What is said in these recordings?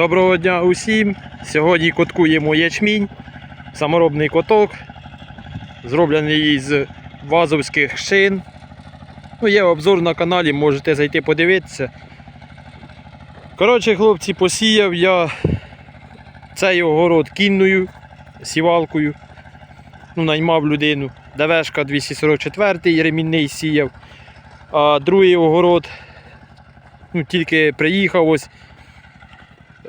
Доброго дня усім. Сьогодні коткуємо ячмінь, саморобний коток, зроблений із вазовських шин. Ну, є обзор на каналі, можете зайти подивитися. Коротше, хлопці, посіяв я цей огород кінною сівалкою. Ну, наймав людину. ДВшка 244 ремінний сіяв. А другий огород ну, тільки приїхав ось.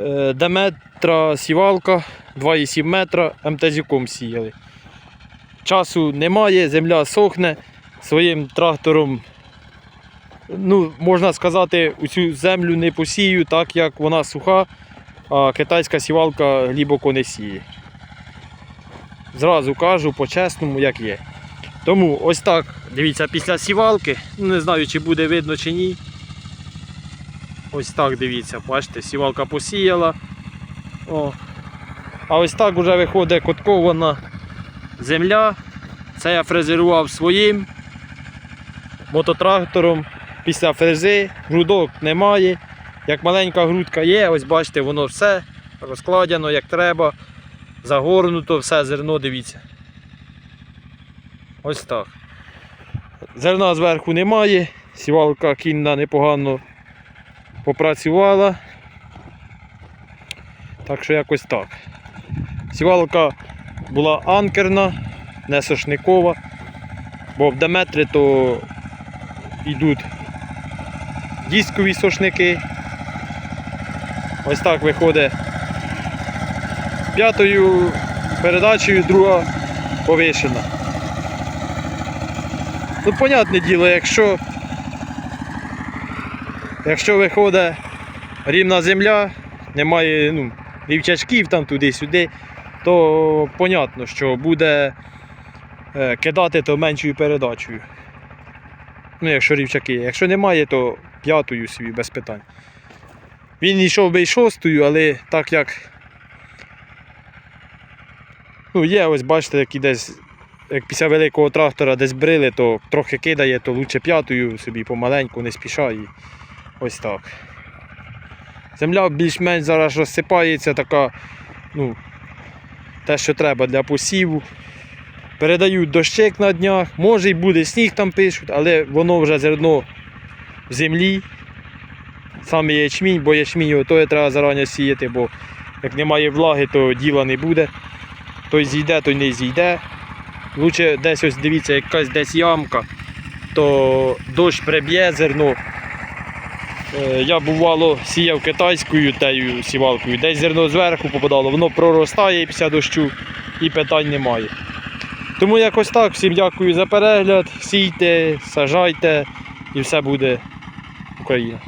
Е, Деметра сівалка 2,7 метра МТЗюком сіяли. Часу немає, земля сохне своїм трактором. Ну, можна сказати, усю землю не посію, так як вона суха, а китайська сівалка глибоко не сіє. Зразу кажу по-чесному, як є. Тому ось так, дивіться, після сівалки, не знаю, чи буде видно чи ні. Ось так дивіться, бачите, сівалка посіяла. О. А ось так вже виходить коткована земля. Це я фрезерував своїм мототрактором після фрези. Грудок немає. Як маленька грудка є, ось бачите, воно все розкладено як треба. Загорнуто, все зерно, дивіться. Ось так. Зерна зверху немає, сівалка кінна непогано попрацювала. Так що якось так. Сівалка була анкерна, не сошникова, бо в Деметри то йдуть дискові сошники. Ось так виходить п'ятою передачею, друга повишена. Ну, понятне діло, якщо Якщо виходить рівна земля, немає ну, рівчачків там туди-сюди, то понятно, що буде е, кидати то меншою передачею. Ну, якщо рівчаки. Якщо немає, то п'ятою собі без питань. Він йшов би й шостою, але так як ну, є, ось бачите, які десь, як після великого трактора десь брили, то трохи кидає, то лучше п'ятою собі помаленьку, не спішає. Ось так. Земля більш-менш зараз розсипається, така, ну, те, що треба для посіву. Передають дощик на днях, може і буде сніг там пишуть, але воно вже зерно в землі. Саме ячмінь, бо ячмінь його треба зарані сіяти, бо як немає влаги, то діла не буде. Той зійде, той не зійде. Лучше десь ось дивіться, якась десь ямка, то дощ приб'є зерно. Е, Я бувало сіяв китайською тею сівалкою, десь зерно зверху попадало, воно проростає після дощу і питань немає. Тому якось так, всім дякую за перегляд, сійте, сажайте і все буде Україна.